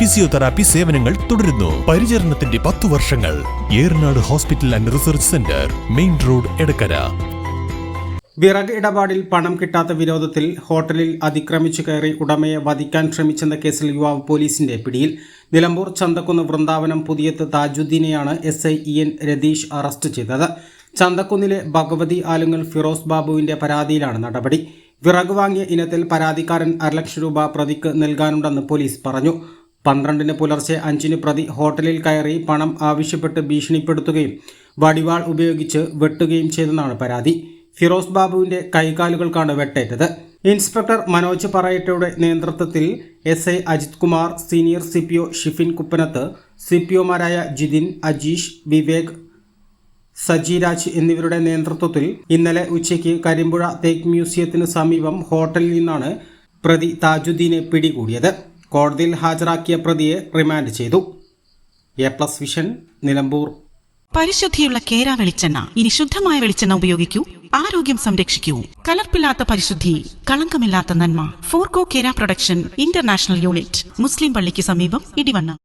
physiotherapy സേവനങ്ങൾ തുടരുന്നു. പരിചരണത്തിന്റെ പത്തു വർഷങ്ങൾ. Eranad hospital and research centre main road Edakkara. വിറക് ഇടപാടിൽ പണം കിട്ടാത്ത വിരോധത്തിൽ ഹോട്ടലിൽ അതിക്രമിച്ചു കയറി ഉടമയെ വധിക്കാൻ ശ്രമിച്ചെന്ന കേസിൽ യുവാവ് പോലീസിന്റെ പിടിയിൽ. Nilambur Chanthakkunnu Vrindavanam Puthiyath താജുദ്ദീനെയാണ് S I E N Ratheesh arrest ചെയ്തത്. ചന്തക്കുന്നിലെ ഭഗവതി ആലുങ്ങൽ ഫിറോസ് ബാബുവിന്റെ പരാതിയിലാണ് നടപടി. വിറക് വാങ്ങിയ ഇനത്തിൽ പരാതിക്കാരൻ അരലക്ഷം രൂപ പ്രതിക്ക് നൽകാനുണ്ടെന്ന് പോലീസ് പറഞ്ഞു. പന്ത്രണ്ടിന് പുലർച്ചെ അഞ്ചിന് പ്രതി ഹോട്ടലിൽ കയറി പണം ആവശ്യപ്പെട്ട് ഭീഷണിപ്പെടുത്തുകയും വടിവാൾ ഉപയോഗിച്ച് വെട്ടുകയും ചെയ്തെന്നാണ് പരാതി. ഫിറോസ് ബാബുവിന്റെ കൈകാലുകൾക്കാണ് വെട്ടേറ്റത്. ഇൻസ്പെക്ടർ മനോജ് പറയറ്റയുടെ നേതൃത്വത്തിൽ S I Ajith Kumar senior C P O Shifin Kuppanath C P ഒമാരായ Jithin Ajeesh Vivek Sajiraj എന്നിവരുടെ നേതൃത്വത്തിൽ ഇന്നലെ ഉച്ചയ്ക്ക് കരിമ്പുഴ തേക്ക് മ്യൂസിയത്തിന് സമീപം ഹോട്ടലിൽ നിന്നാണ് പ്രതി താജുദ്ദീനെ പിടികൂടിയത്. കോടതിയിൽ ഹാജരാക്കിയ പ്രതിയെ റിമാൻഡ് ചെയ്തു. A plus vision Nilambur. പരിശുദ്ധിയുള്ള കേര വെളിച്ചെണ്ണ. ഇനി ശുദ്ധമായ വെളിച്ചെണ്ണ ഉപയോഗിക്കൂ. ആരോഗ്യം സംരക്ഷിക്കൂ. കലർപ്പില്ലാത്ത പരിശുദ്ധി കളങ്കമില്ലാത്ത നന്മ. ഫോർകോ കേര പ്രൊഡക്ഷൻ ഇന്റർനാഷണൽ യൂണിറ്റ് മുസ്ലിം പള്ളിക്ക് സമീപം ഇടിവണ്ണ.